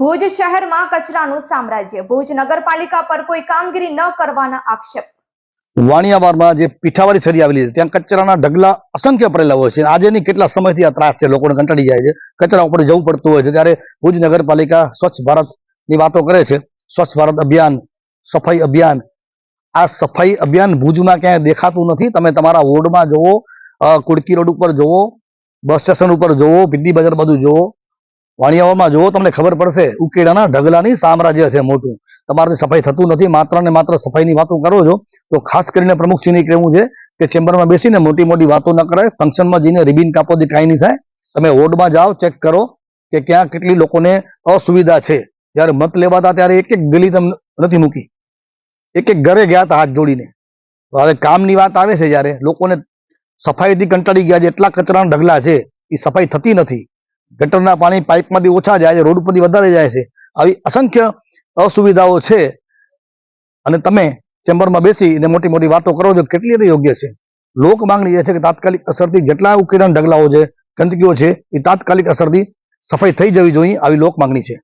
ભુજ શહેરમાં કચરાનું સામ્રાજ્ય. ભુજ નગરપાલિકા પર કોઈ કામગીરી ન કરવાના આક્ષેપ. વાણિયાવાડમાં જે પીઠાવાળી સરી આવેલી છે, ત્યાં કચરાના ઢગલા અસંખ્ય પડેલા હોય છે. આજે ની કેટલા સમયથી આ ત્રાસ છે, લોકોને કંટાળી જાય છે. કચરા ઉપર જવું પડતું હોય છે, ત્યારે ભુજ નગરપાલિકા સ્વચ્છ ભારતની વાતો કરે છે. સ્વચ્છ ભારત અભિયાન, સફાઈ અભિયાન. આ સફાઈ અભિયાન ભુજમાં ક્યાંય દેખાતું નથી. તમે તમારા વોર્ડમાં જુઓ કુડકી રોડ ઉપર જુઓ, બસ સ્ટેશન ઉપર જુઓ, ભીડી બજાર બધું જોવો વાણિયાવાડમાં જુઓ તમને ખબર પડશે, ઉકેડાના ઢગલાની સામ્રાજ્ય છે મોટું. તમારાથી સફાઈ થતું નથી, માત્ર ને માત્ર સફાઈની વાતો કરો છો. તો ખાસ કરીને પ્રમુખસિંહને કહેવું છે કે ચેમ્બરમાં બેસીને મોટી મોટી વાતો ન કરાય. ફંક્શનમાં જઈને રિબિન કાપોથી કાંઈ નહીં થાય. તમે વોર્ડમાં જાઓ, ચેક કરો કે ક્યાં કેટલી લોકોને અસુવિધા છે. જ્યારે મત લેવા હતા ત્યારે એક એક ગલી તમને નથી મૂકી. એક એક ઘરે ગયા હતા હાથ જોડીને. તો હવે કામની વાત આવે છે જ્યારે. લોકોને સફાઈથી કંટાળી ગયા છે. એટલા કચરાના ઢગલા છે. એ સફાઈ થતી નથી. ગટરના પાણી પાઇપમાંથી ઓછા જાય છે રોડ ઉપરથી વધારે જાય છે. આવી અસંખ્ય અસુવિધાઓ છે. અને તમે ચેમ્બરમાં બેસી અને મોટી મોટી વાતો કરો છો, કેટલી રીતે યોગ્ય છે? લોક માંગણી એ છે કે તાત્કાલિક અસરથી જેટલા ઉકેલાના ઢગલાઓ છે, ગંદકીઓ છે, એ તાત્કાલિક અસરથી સફાઈ થઈ જવી જોઈએ, આવી લોક માંગણી છે.